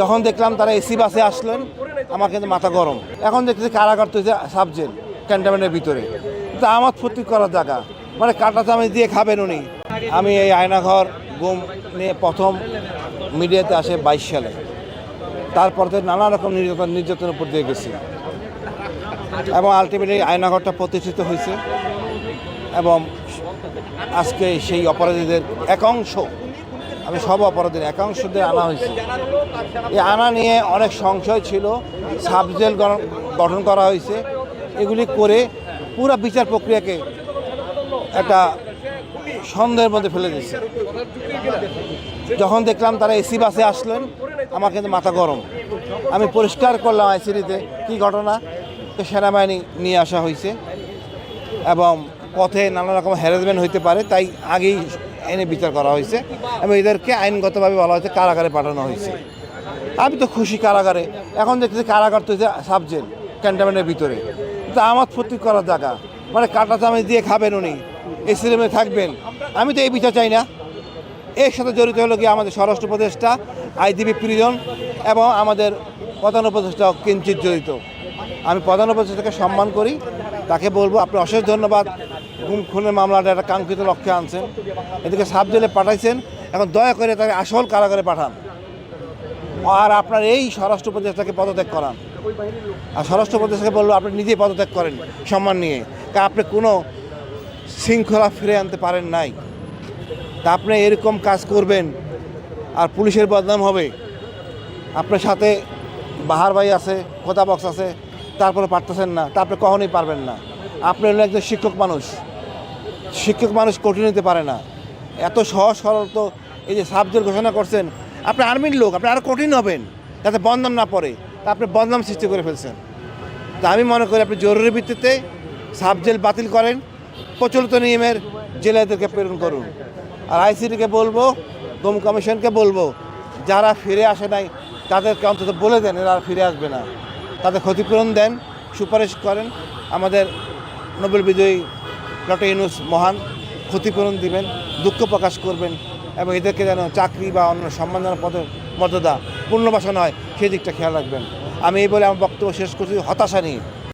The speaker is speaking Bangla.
যখন দেখলাম তারা এসি বাসে আসলেন, আমার কিন্তু মাথা গরম। এখন দেখতেছি কারাগার তো সাবজেল ক্যান্টনমেন্টের ভিতরে। তা আমার ফুর্তি করার জায়গা। মানে কাটা চামচ দিয়ে খাবেন উনি। আমি এই আয়নাঘর গুম নিয়ে প্রথম মিডিয়াতে আসে বাইশ সালে। তারপর থেকে নানা রকম নির্যাতন, নির্যাতনের উপর দিয়ে গেছি। এবং আলটিমেটলি আয়নাঘরটা প্রতিষ্ঠিত হয়েছে। এবং আজকে সেই অপরাধীদের একাংশ আমি সব অপরাধীর একাংশদের আনা হয়েছে। এই আনা নিয়ে অনেক সংশয় ছিল, সাবজেল গঠন- করা হয়েছে। এগুলি করে পুরো বিচার প্রক্রিয়াকে একটা সন্দেহের মধ্যে ফেলে দিয়েছে। যখন দেখলাম তারা এসি বাসে আসলেন, আমার কিন্তু মাথা গরম। আমি পরিষ্কার করলাম আইসিডিতে কি ঘটনা সেনাবাহিনী নিয়ে আসা হয়েছে। এবং পথে নানা রকম হ্যারাসমেন্ট হইতে পারে, তাই আগেই এনে বিচার করা হয়েছে এবং এদেরকে আইনগতভাবে বলা হয়েছে কারাগারে পাঠানো হয়েছে। আমি তো খুশি কারাগারে। এখন দেখতেছি কারাগার তো সাবজেল, ক্যান্টনমেন্টের ভিতরে। তো আমার ফুর্তি করার জায়গা। মানে কাটা চামচ দিয়ে খাবেন উনি, এই সিনেমে থাকবেন। আমি তো এই বিচার চাই না। এর সাথে জড়িত হলো কি আমাদের স্বরাষ্ট্র উপদেষ্টা আইডিবি প্রিজন এবং আমাদের প্রধান উপদেষ্টা কিঞ্চিত জড়িত। আমি প্রধান উপদেষ্টাকে সম্মান করি। তাকে বলব আপনি অশেষ ধন্যবাদ। গুম খুনের মামলাটা একটা কাঙ্ক্ষিত লক্ষ্যে আনছেন। এদিকে সাব জেলে পাঠাইছেন। এখন দয়া করে তাকে আসল কারাগারে পাঠান। আর আপনার এই স্বরাষ্ট্র উপদেষ্টাকে পদত্যাগ করান। আর স্বরাষ্ট্র উপদেষ্টাকে বলল, আপনি নিজেই পদত্যাগ করেন সম্মান নিয়ে। তা আপনি কোনো শৃঙ্খলা ফিরে আনতে পারেন নাই। তা আপনি এরকম কাজ করবেন আর পুলিশের বদনাম হবে। আপনার সাথে বাহার ভাই আছে, খোদা বক্স আছে, তারপরে পারতেছেন না। তা আপনি কখনোই পারবেন না। আপনি হলেন একজন শিক্ষক মানুষ। শিক্ষক মানুষ কঠিন নিতে পারে না। এত সহজ সরল তো এই যে সাবজেক্ট ঘোষণা করছেন, আপনি আর্মির লোক, আপনি আরও কঠিন হবেন, যাতে বদনাম না পড়ে। তা আপনি বদনাম সৃষ্টি করে ফেলছেন। তা আমি মনে করি আপনি জরুরি ভিত্তিতে সাবজেল বাতিল করেন, প্রচলিত নিয়মের জেলাদেরকে প্রেরণ করুন। আর আইসিডিকে বলব গুম কমিশনকে বলব, যারা ফিরে আসে নাই, তাদেরকে অন্তত বলে দেন, এরা আর ফিরে আসবে না। তাদের ক্ষতিপূরণ দেন, সুপারিশ করেন, আমাদের নোবেল বিজয়ী ডক্টর ইউনুস মহান ক্ষতিপূরণ দিবেন, দুঃখ প্রকাশ করবেন এবং এদেরকে যেন চাকরি বা অন্য সম্মানজনক পদে মর্যাদা পূর্ণবাসন হয় সেই দিকটা খেয়াল রাখবেন। আমি এই বলে আমার বক্তব্য শেষ করছি। হতাশা নিয়ে।